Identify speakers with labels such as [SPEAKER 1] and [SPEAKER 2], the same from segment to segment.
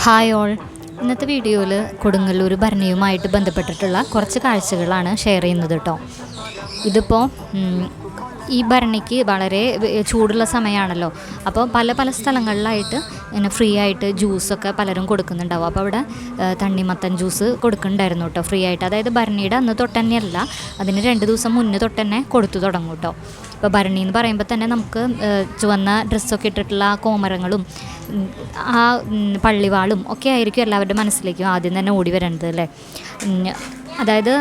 [SPEAKER 1] Hi all ഇന്നത്തെ വീഡിയോയിൽ കൊടുങ്ങല്ലൂർ ഭരണിയുമായിട്ട് ബന്ധപ്പെട്ടിട്ടുള്ള കുറച്ച് കാഴ്ചകളാണ് ഷെയർ ചെയ്യുന്നത് കേട്ടോ ഇതിപ്പോൾ ഈ ഭരണിക്ക് വളരെ ചൂടുള്ള സമയമാണല്ലോ അപ്പോൾ പല പല സ്ഥലങ്ങളിലായിട്ട് പിന്നെ ഫ്രീ ആയിട്ട് ജ്യൂസൊക്കെ പലരും കൊടുക്കുന്നുണ്ടാവും. അപ്പോൾ അവിടെ തണ്ണിമത്തൻ ജ്യൂസ് കൊടുക്കുന്നുണ്ടായിരുന്നു കേട്ടോ ഫ്രീ ആയിട്ട്. അതായത് ഭരണിയുടെ അന്ന് തൊട്ട് തന്നെയല്ല അതിന് രണ്ട് ദിവസം മുന്നേ തൊട്ട് തന്നെ കൊടുത്തു തുടങ്ങും കേട്ടോ. ഇപ്പോൾ ഭരണി എന്ന് പറയുമ്പോൾ തന്നെ നമുക്ക് ചുവന്ന ഡ്രസ്സൊക്കെ ഇട്ടിട്ടുള്ള കോമരങ്ങളും ആ പള്ളിവാളും ഒക്കെ ആയിരിക്കും എല്ലാവരുടെ മനസ്സിലേക്കും ആദ്യം തന്നെ ഓടി വരേണ്ടത് അല്ലേ? അതായത്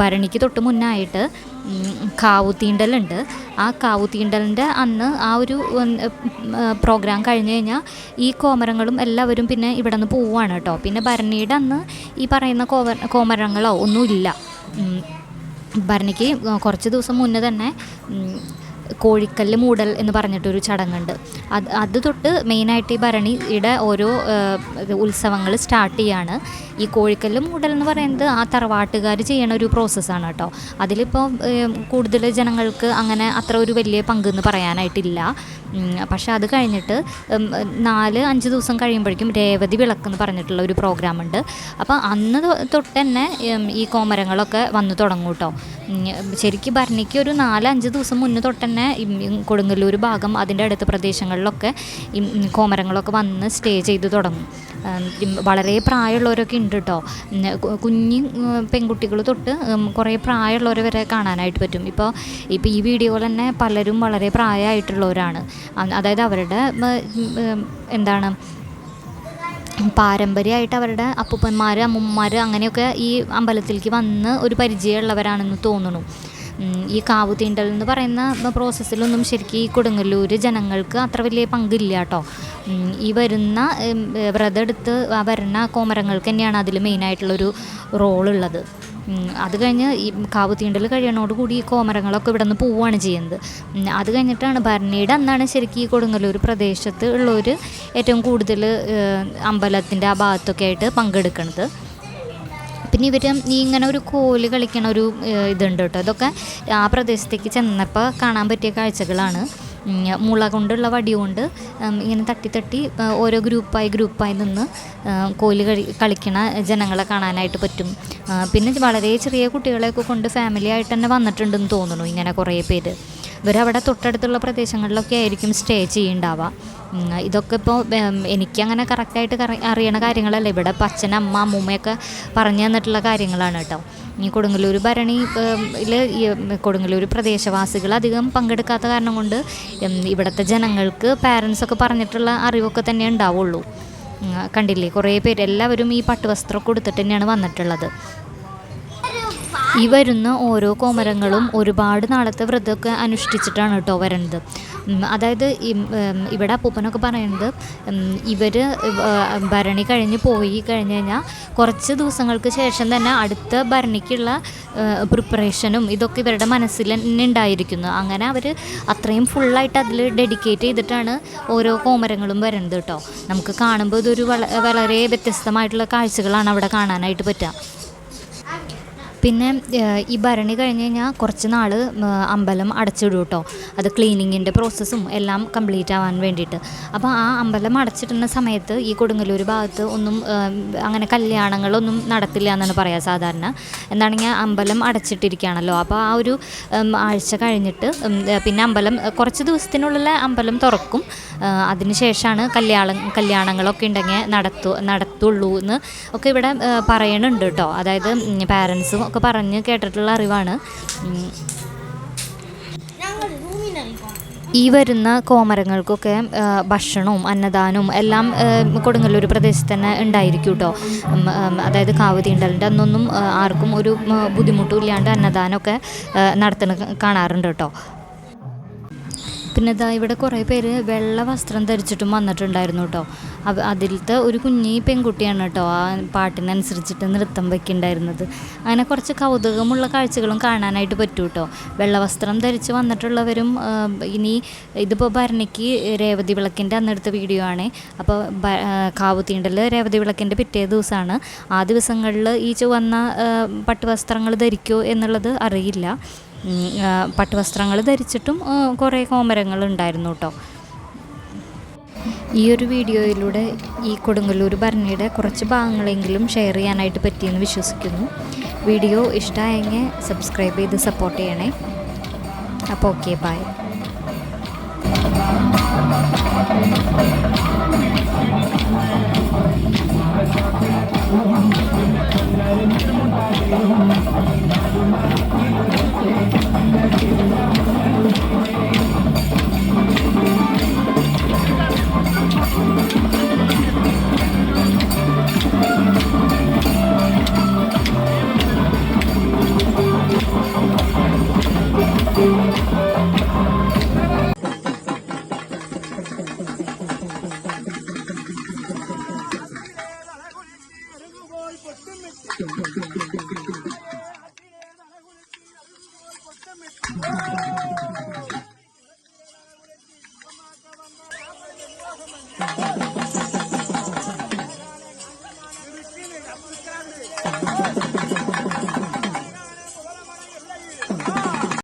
[SPEAKER 1] ഭരണിക്ക് തൊട്ട് മുന്നായിട്ട് ഉം, കാവുതീണ്ടലുണ്ട്. ആ കാവു കാവുതീണ്ടലിന്റെ അന്ന് ആ ഒരു പ്രോഗ്രാം കഴിഞ്ഞ് കഴിഞ്ഞാൽ ഈ കോമരങ്ങളും എല്ലാവരും പിന്നെ ഇവിടെ നിന്ന് പോവുകയാണ് കേട്ടോ. പിന്നെ ഭരണിയുടെ അന്ന് ഈ പറയുന്ന കോമ കോമരങ്ങളോ ഒന്നുമില്ല. ഭരണിക്ക് കുറച്ച് ദിവസം മുന്നേ തന്നെ കോഴിക്കല്ല് മൂടൽ എന്ന് പറഞ്ഞിട്ടൊരു ചടങ്ങുണ്ട്. അത് അത് തൊട്ട് മെയിനായിട്ട് ഈ ഭരണിയുടെ ഓരോ ഉത്സവങ്ങൾ സ്റ്റാർട്ട് ചെയ്യാണ്. ഈ കോഴിക്കല്ല് മൂടൽ എന്ന് പറയുന്നത് ആ തറവാട്ടുകാർ ചെയ്യണ ഒരു പ്രോസസ്സാണ് കേട്ടോ. അതിലിപ്പോൾ കൂടുതൽ ജനങ്ങൾക്ക് അങ്ങനെ അത്ര ഒരു വലിയ പങ്കെന്ന് പറയാനായിട്ടില്ല. പക്ഷെ അത് കഴിഞ്ഞിട്ട് നാല് അഞ്ച് ദിവസം കഴിയുമ്പോഴേക്കും രേവതി വിളക്ക് എന്ന് പറഞ്ഞിട്ടുള്ള ഒരു പ്രോഗ്രാം ഉണ്ട് അപ്പോൾ അന്ന് തൊട്ട് തന്നെ ഈ കോമരങ്ങളൊക്കെ വന്നു തുടങ്ങും കേട്ടോ. ശരിക്കും ഭരണിക്ക് ഒരു നാലഞ്ച് ദിവസം മുന്നേ തൊട്ട് തന്നെ കൊടുങ്ങല്ലൂർ ഭാഗം അതിന്റെ അടുത്ത പ്രദേശങ്ങളിലൊക്കെ കോമരങ്ങളൊക്കെ വന്ന് സ്റ്റേ ചെയ്ത് തുടങ്ങും. വളരെ പ്രായമുള്ളവരൊക്കെ ഉണ്ട് കേട്ടോ കുഞ്ഞ് പെൺകുട്ടികൾ തൊട്ട് കുറേ പ്രായമുള്ളവരെ വരെ കാണാനായിട്ട് പറ്റും. ഇപ്പോൾ ഇപ്പോൾ ഈ വീഡിയോയിൽ തന്നെ പലരും വളരെ പ്രായമായിട്ടുള്ളവരാണ്. അതായത് അവരുടെ എന്താണ് പാരമ്പര്യമായിട്ട് അവരുടെ അപ്പൂപ്പന്മാർ അമ്മൂമ്മമാർ അങ്ങനെയൊക്കെ ഈ അമ്പലത്തിലേക്ക് വന്ന് ഒരു പരിചയമുള്ളവരാണെന്ന് തോന്നുന്നു. ഈ കാവു തീണ്ടൽ എന്ന് പറയുന്ന പ്രോസസ്സിലൊന്നും ശരിക്കും ഈ കൊടുങ്ങല്ലൂർ ജനങ്ങൾക്ക് അത്ര വലിയ പങ്കില്ല കേട്ടോ. ഈ വരുന്ന വ്രതം എടുത്ത് വരുന്ന കോമരങ്ങൾക്ക് തന്നെയാണ് അതിൽ മെയിനായിട്ടുള്ളൊരു റോളുള്ളത് അത് കഴിഞ്ഞ് ഈ കാവ് തീണ്ടൽ കഴിയണോടുകൂടി ഈ കോമരങ്ങളൊക്കെ ഇവിടെ നിന്ന് പോവുകയാണ് ചെയ്യുന്നത്. അത് കഴിഞ്ഞിട്ടാണ് ഭരണിയുടെ അന്നാണ് ശരിക്കും ഈ കൊടുങ്ങല്ലൂർ പ്രദേശത്ത് ഉള്ളവർ ഏറ്റവും കൂടുതൽ അമ്പലത്തിന്റെ ആ ഭാഗത്തൊക്കെ ആയിട്ട് പങ്കെടുക്കുന്നത് പിന്നെ ഇവർ ഈ ഇങ്ങനെ ഒരു കോൽ കളിക്കണ ഒരു ഇതുണ്ട് കേട്ടോ. ഇതൊക്കെ ആ പ്രദേശത്തേക്ക് ചെന്നപ്പോൾ കാണാൻ പറ്റിയ കാഴ്ചകളാണ്. മുള കൊണ്ടുള്ള വടി കൊണ്ട് ഇങ്ങനെ തട്ടി തട്ടി ഓരോ ഗ്രൂപ്പായി ഗ്രൂപ്പായി നിന്ന് കോൽ കളി കളിക്കണ ജനങ്ങളെ കാണാനായിട്ട് പറ്റും. പിന്നെ വളരെ ചെറിയ കുട്ടികളെയൊക്കെ കൊണ്ട് ഫാമിലി ആയിട്ട് തന്നെ വന്നിട്ടുണ്ടെന്ന് തോന്നുന്നു ഇങ്ങനെ കുറേ പേര്. ഇവരവിടെ തൊട്ടടുത്തുള്ള പ്രദേശങ്ങളിലൊക്കെ ആയിരിക്കും സ്റ്റേ ചെയ്യുന്നുണ്ടാവുക ഇതൊക്കെ ഇപ്പോൾ എനിക്കങ്ങനെ കറക്റ്റായിട്ട് അറിയണ കാര്യങ്ങളല്ല. ഇവിടെ ഇപ്പം അച്ഛൻ അമ്മ അമ്മൂമ്മയൊക്കെ പറഞ്ഞു തന്നിട്ടുള്ള കാര്യങ്ങളാണ് കേട്ടോ. ഈ കൊടുങ്ങല്ലൂർ ഭരണി കൊടുങ്ങല്ലൂർ പ്രദേശവാസികൾ അധികം പങ്കെടുക്കാത്ത കാരണം കൊണ്ട് ഇവിടുത്തെ ജനങ്ങൾക്ക് പാരൻസൊക്കെ പറഞ്ഞിട്ടുള്ള അറിവൊക്കെ തന്നെ ഉണ്ടാവുള്ളൂ. കണ്ടില്ലേ? കുറേ പേര് എല്ലാവരും ഈ പട്ടുവസ്ത്രമൊക്കെ കൊടുത്തിട്ട് തന്നെയാണ് വന്നിട്ടുള്ളത്. ഈ വരുന്ന ഓരോ കോമരങ്ങളും ഒരുപാട് നാളത്തെ വ്രതമൊക്കെ അനുഷ്ഠിച്ചിട്ടാണ് കേട്ടോ വരുന്നത് അതായത് ഇവിടെ അപ്പൂപ്പനൊക്കെ പറയുന്നത് ഇവർ ഭരണി കഴിഞ്ഞ് പോയി കഴിഞ്ഞ് കഴിഞ്ഞാൽ കുറച്ച് ദിവസങ്ങൾക്ക് ശേഷം തന്നെ അടുത്ത ഭരണിക്കുള്ള പ്രിപ്പറേഷനും ഇതൊക്കെ ഇവരുടെ മനസ്സിൽ തന്നെ ഉണ്ടായിരിക്കുന്നു. അങ്ങനെ അവർ അത്രയും ഫുള്ളായിട്ട് അതിൽ ഡെഡിക്കേറ്റ് ചെയ്തിട്ടാണ് ഓരോ കോമരങ്ങളും വരുന്നത് കേട്ടോ. നമുക്ക് കാണുമ്പോൾ ഇതൊരു വള വളരെ വ്യത്യസ്തമായിട്ടുള്ള കാഴ്ചകളാണ് അവിടെ കാണാനായിട്ട് പറ്റുക. പിന്നെ ഈ ഭരണി കഴിഞ്ഞ് കഴിഞ്ഞാൽ കുറച്ച് നാൾ അമ്പലം അടച്ചിടും കേട്ടോ അത് ക്ലീനിങ്ങിന്റെ പ്രോസസ്സും എല്ലാം കംപ്ലീറ്റ് ആവാൻ വേണ്ടിയിട്ട്. അപ്പോൾ ആ അമ്പലം അടച്ചിടുന്ന സമയത്ത് ഈ കൊടുങ്ങല്ലൂർ ഭാഗത്ത് ഒന്നും അങ്ങനെ കല്യാണങ്ങളൊന്നും നടത്തില്ല എന്നാണ് പറയുക സാധാരണ. എന്താണെങ്കിൽ അമ്പലം അടച്ചിട്ടിരിക്കുകയാണല്ലോ അപ്പോൾ ആ ഒരു ആഴ്ച കഴിഞ്ഞിട്ട് പിന്നെ അമ്പലം കുറച്ച് ദിവസത്തിനുള്ളിൽ അമ്പലം തുറക്കും. അതിനുശേഷമാണ് കല്യാണം കല്യാണങ്ങളൊക്കെ ഉണ്ടെങ്കിൽ നടത്തു നടത്തുള്ളൂ എന്ന് ഒക്കെ ഇവിടെ പറയണുണ്ട് കേട്ടോ അതായത് പാരൻസും ഒക്കെ പറഞ്ഞ് കേട്ടിട്ടുള്ള അറിവാണ്. ഈ വരുന്ന കോമരങ്ങൾക്കൊക്കെ ഭക്ഷണവും അന്നദാനവും എല്ലാം കൊടുങ്ങല്ലൂർ പ്രദേശത്ത് തന്നെ ഉണ്ടായിരിക്കും കേട്ടോ അതായത് കാവ് തീണ്ടലിന്റെ അന്നൊന്നും ആർക്കും ഒരു ബുദ്ധിമുട്ടും ഇല്ലാണ്ട് അന്നദാനമൊക്കെ നടത്തുന്ന കാണാറുണ്ട് കേട്ടോ പിന്നെ ഇതാ ഇവിടെ കുറേ പേര് വെള്ള വസ്ത്രം ധരിച്ചിട്ടും വന്നിട്ടുണ്ടായിരുന്നു കേട്ടോ അതിലത്തെ ഒരു കുഞ്ഞി പെൺകുട്ടിയാണ് കേട്ടോ ആ പാട്ടിനനുസരിച്ചിട്ട് നൃത്തം വയ്ക്കുന്നുണ്ടായിരുന്നത് അങ്ങനെ കുറച്ച് കൗതുകമുള്ള കാഴ്ചകളും കാണാനായിട്ട് പറ്റും കേട്ടോ വെള്ള വസ്ത്രം ധരിച്ച് വന്നിട്ടുള്ളവരും ഇനി ഇതിപ്പോൾ ഭരണിക്ക് രേവതി വിളക്കിന്റെ അന്നെടുത്ത വീഡിയോ ആണ്. അപ്പോൾ കാവുത്തീണ്ടൽ രേവതി വിളക്കിന്റെ പിറ്റേ ദിവസമാണ് ആ ദിവസങ്ങളിൽ ഈ ചുവന്ന പട്ടുവസ്ത്രങ്ങൾ ധരിക്കോ എന്നുള്ളത് അറിയില്ല. പട്ടുവസ്ത്രങ്ങൾ ധരിച്ചിട്ടും കുറേ കോമരങ്ങൾ ഉണ്ടായിരുന്നു കേട്ടോ. ഈ ഒരു വീഡിയോയിലൂടെ ഈ കൊടുങ്ങല്ലൂർ ഭരണിയുടെ കുറച്ച് ഭാഗങ്ങളെങ്കിലും ഷെയർ ചെയ്യാനായിട്ട് പറ്റിയെന്ന് വിശ്വസിക്കുന്നു. വീഡിയോ ഇഷ്ടമായെങ്കിൽ സബ്സ്ക്രൈബ് ചെയ്ത് സപ്പോർട്ട് ചെയ്യണേ. അപ്പോൾ ഓക്കെ ബൈ
[SPEAKER 2] どんどんどんどん。